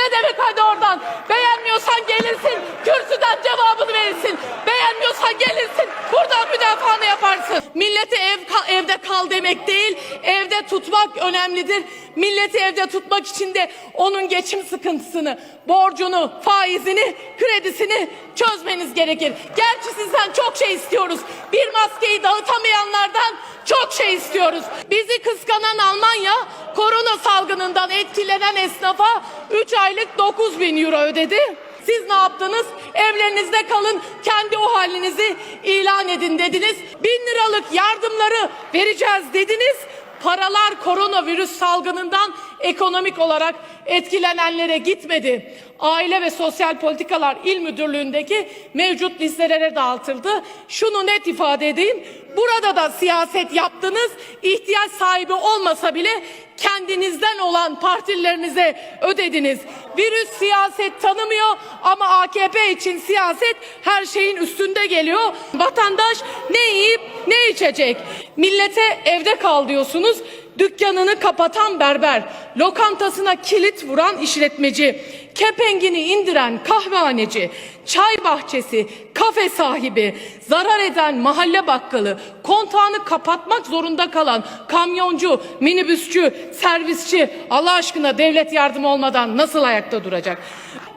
Ne demek hadi oradan? Beğenmiyorsan gelirsin, kürsüden cevabını verirsin. Beğenmiyorsan gelirsin, buradan müdafaanı yaparsın. Milleti ev, evde kal demek değil, evde tutmak önemlidir. Milleti evde tutmak için de onun geçim sıkıntısını, borcunu, faizini, kredisini çözmeniz gerekir. Gerçi sizden çok şey istiyoruz. Bir maskeyi dağıtamayanlardan çok şey istiyoruz. Bizi kıskanan Almanya korona salgınından etkilenen esnafa 3 aylık 9 bin euro ödedi. Siz ne yaptınız? Evlerinizde kalın, kendi o halinizi ilan edin dediniz. Bin liralık yardımları vereceğiz dediniz. Paralar koronavirüs salgınından ekonomik olarak etkilenenlere gitmedi. Aile ve Sosyal Politikalar İl Müdürlüğü'ndeki mevcut listelere dağıtıldı. Şunu net ifade edeyim. Burada da siyaset yaptınız. İhtiyaç sahibi olmasa bile kendinizden olan partilerinize ödediniz. Virüs siyaset tanımıyor ama AKP için siyaset her şeyin üstünde geliyor. Vatandaş ne yiyip ne içecek? Millete evde kal diyorsunuz. Dükkanını kapatan berber, lokantasına kilit vuran işletmeci, kepengini indiren kahvehaneci, çay bahçesi, kafe sahibi, zarar eden mahalle bakkalı, kontağını kapatmak zorunda kalan kamyoncu, minibüsçü, servisçi Allah aşkına devlet yardımı olmadan nasıl ayakta duracak?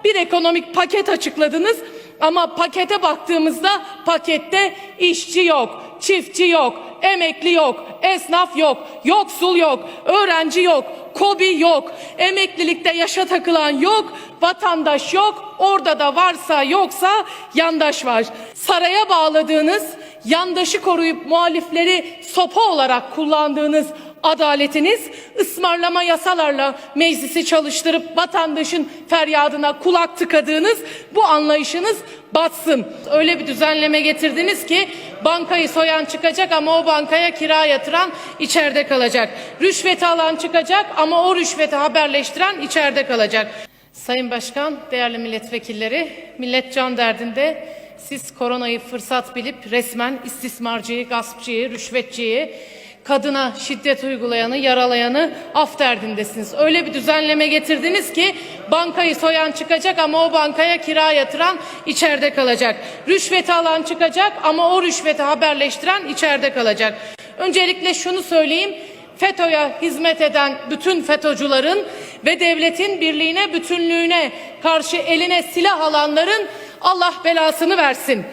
Bir ekonomik paket açıkladınız ama pakete baktığımızda pakette işçi yok, çiftçi yok, emekli yok, esnaf yok, yoksul yok, öğrenci yok, kobi yok, emeklilikte yaşa takılan yok, vatandaş yok, orada da varsa yoksa yandaş var. Saraya bağladığınız, yandaşı koruyup muhalifleri sopa olarak kullandığınız adaletiniz ısmarlama yasalarla meclisi çalıştırıp vatandaşın feryadına kulak tıkadığınız bu anlayışınız batsın. Öyle bir düzenleme getirdiniz ki bankayı soyan çıkacak ama o bankaya kira yatıran içeride kalacak. Rüşveti alan çıkacak ama o rüşveti haberleştiren içeride kalacak. Sayın Başkan, değerli milletvekilleri, millet can derdinde siz koronayı fırsat bilip resmen istismarcıyı, gaspçıyı, rüşvetçiyi, kadına şiddet uygulayanı, yaralayanı af derdindesiniz. Öyle bir düzenleme getirdiniz ki bankayı soyan çıkacak ama o bankaya kira yatıran içeride kalacak. Rüşveti alan çıkacak ama o rüşveti haberleştiren içeride kalacak. Öncelikle şunu söyleyeyim. FETÖ'ye hizmet eden bütün FETÖ'cülerin ve devletin birliğine, bütünlüğüne karşı eline silah alanların Allah belasını versin.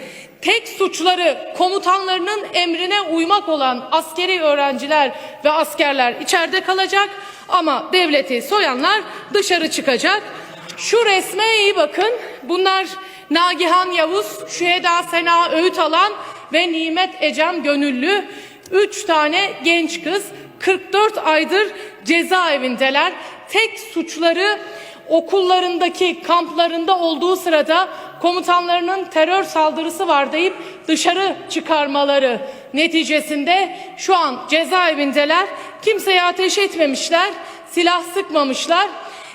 Tek suçları komutanlarının emrine uymak olan askeri öğrenciler ve askerler içeride kalacak ama devleti soyanlar dışarı çıkacak. Şu resme iyi bakın. Bunlar Nagihan Yavuz, Şüheda Sena Öğüt Alan ve Nimet Ecem Gönüllü. Üç tane genç kız 44 aydır cezaevindeler. Tek suçları okullarındaki kamplarında olduğu sırada komutanlarının terör saldırısı var deyip dışarı çıkarmaları neticesinde şu an cezaevindeler. Kimseye ateş etmemişler, silah sıkmamışlar.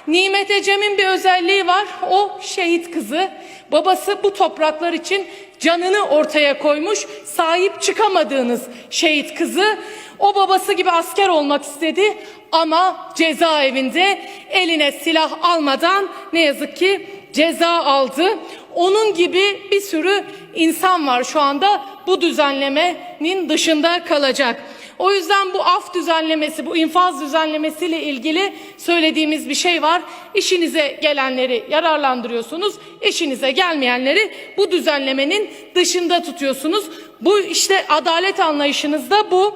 Nimet Ecem'in bir özelliği var. O şehit kızı. Babası bu topraklar için canını ortaya koymuş. Sahip çıkamadığınız şehit kızı. O babası gibi asker olmak istedi ama cezaevinde eline silah almadan ne yazık ki ceza aldı. Onun gibi bir sürü insan var şu anda bu düzenlemenin dışında kalacak. O yüzden bu af düzenlemesi, bu infaz düzenlemesiyle ilgili söylediğimiz bir şey var. İşinize gelenleri yararlandırıyorsunuz, işinize gelmeyenleri bu düzenlemenin dışında tutuyorsunuz. Bu işte adalet anlayışınızda bu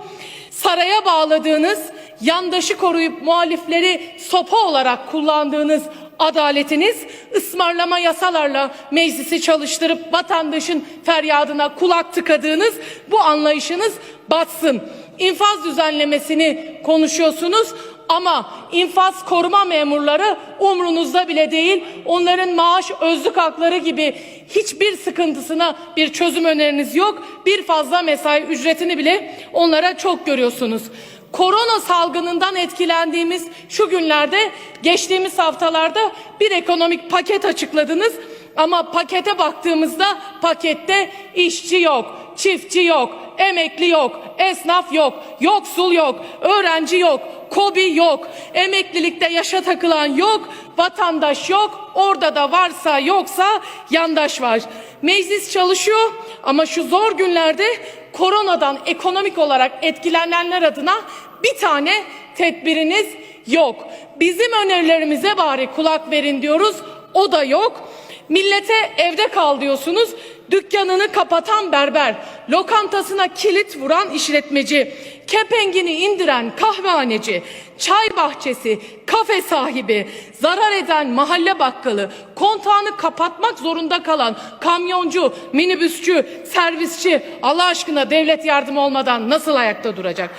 saraya bağladığınız, yandaşı koruyup muhalifleri sopa olarak kullandığınız adaletiniz ısmarlama yasalarla meclisi çalıştırıp vatandaşın feryadına kulak tıkadığınız bu anlayışınız batsın. İnfaz düzenlemesini konuşuyorsunuz ama infaz koruma memurları umrunuzda bile değil. Onların maaş, özlük hakları gibi hiçbir sıkıntısına bir çözüm öneriniz yok. Bir fazla mesai ücretini bile onlara çok görüyorsunuz. Korona salgınından etkilendiğimiz şu günlerde geçtiğimiz haftalarda bir ekonomik paket açıkladınız. Ama pakete baktığımızda pakette işçi yok, çiftçi yok, emekli yok, esnaf yok, yoksul yok, öğrenci yok, kobi yok, emeklilikte yaşa takılan yok, vatandaş yok, orada da varsa yoksa yandaş var. Meclis çalışıyor ama şu zor günlerde koronadan ekonomik olarak etkilenenler adına bir tane tedbiriniz yok. Bizim önerilerimize bari kulak verin diyoruz. O da yok. Millete evde kal diyorsunuz. Dükkanını kapatan berber, lokantasına kilit vuran işletmeci, kepengini indiren kahvehaneci, çay bahçesi, kafe sahibi, zarar eden mahalle bakkalı, kontağını kapatmak zorunda kalan kamyoncu, minibüsçü, servisçi Allah aşkına devlet yardımı olmadan nasıl ayakta duracak?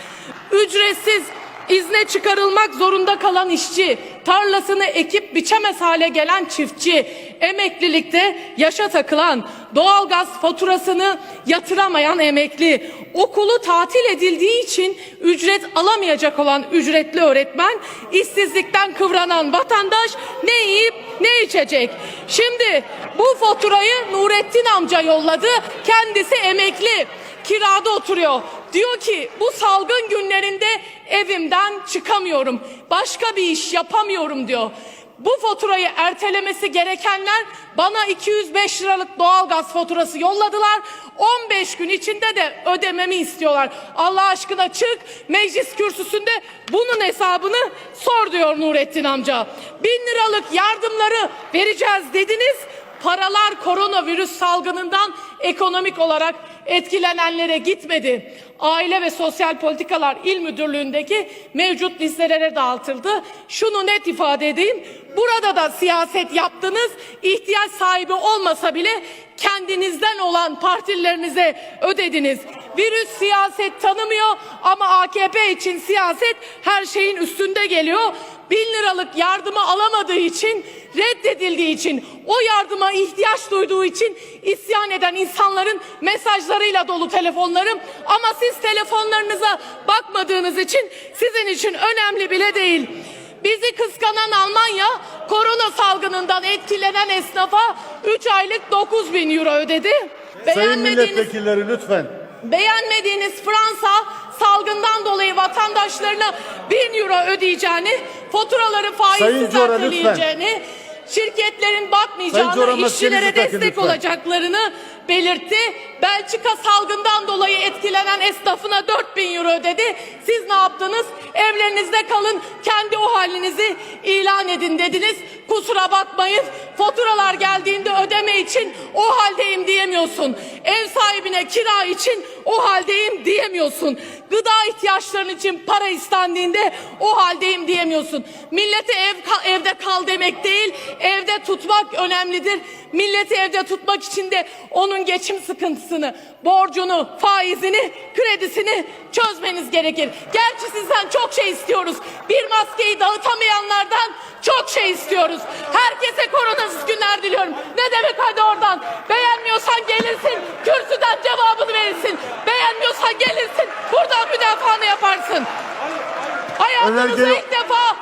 Ücretsiz İzne çıkarılmak zorunda kalan işçi, tarlasını ekip biçemez hale gelen çiftçi, emeklilikte yaşa takılan, doğalgaz faturasını yatıramayan emekli, okulu tatil edildiği için ücret alamayacak olan ücretli öğretmen, işsizlikten kıvranan vatandaş ne yiyip ne içecek? Şimdi bu faturayı Nurettin amca yolladı. Kendisi emekli kirada oturuyor. Diyor ki bu salgın günlerinde evimden çıkamıyorum. Başka bir iş yapamıyorum diyor. Bu faturayı ertelemesi gerekenler bana 205 liralık doğalgaz faturası yolladılar. 15 gün içinde de ödememi istiyorlar. Allah aşkına çık meclis kürsüsünde bunun hesabını sor diyor Nurettin amca. Bin liralık yardımları vereceğiz dediniz. Paralar koronavirüs salgınından ekonomik olarak etkilenenlere gitmedi. Aile ve Sosyal Politikalar İl Müdürlüğü'ndeki mevcut listelere dağıtıldı. Şunu net ifade edeyim. Burada da siyaset yaptınız. İhtiyaç sahibi olmasa bile kendinizden olan partilerinize ödediniz. Virüs siyaset tanımıyor ama AKP için siyaset her şeyin üstünde geliyor. Bin liralık yardımı alamadığı için, reddedildiği için, o yardıma ihtiyaç duyduğu için isyan eden insanların mesajlarıyla dolu telefonlarım. Ama siz telefonlarınıza bakmadığınız için sizin için önemli bile değil. Bizi kıskanan Almanya korona salgınından etkilenen esnafa 3 aylık 9 bin euro ödedi. Sayın milletvekilleri lütfen. Beğenmediğiniz Fransa salgından dolayı vatandaşlarına 1000 euro ödeyeceğini, faturaları faizsiz Cora, erteleyeceğini, şirketlerin Cora, işçilere destek lütfen. olacaklarını belirtti. Belçika salgından dolayı etkilenen esnafına 4000 euro ödedi. Siz ne yaptınız? Evlerinizde kalın, kendi o halinizi ilan edin dediniz. Kusura bakmayın, faturalar geldiğinde ödeme için o haldeyim diyemiyorsun. Ev sahibine kira için o haldeyim diyemiyorsun. Gıda ihtiyaçların için para istendiğinde o haldeyim diyemiyorsun. Millete ev evde kal demek değil, evde tutmak önemlidir. Milleti evde tutmak için de onun geçim sıkıntısını, borcunu, faizini, kredisini çözmeniz gerekir. Gerçi sizden çok şey istiyoruz. Bir maskeyi dağıtamayanlardan çok şey istiyoruz. Herkese koronasız günler diliyorum. Ne demek hadi oradan? Beğenmiyorsan gelirsin, kürsüden cevabını verirsin. Beğenmiyorsan gelirsin, buradan müdafaanı yaparsın. Hayatınızda ilk defa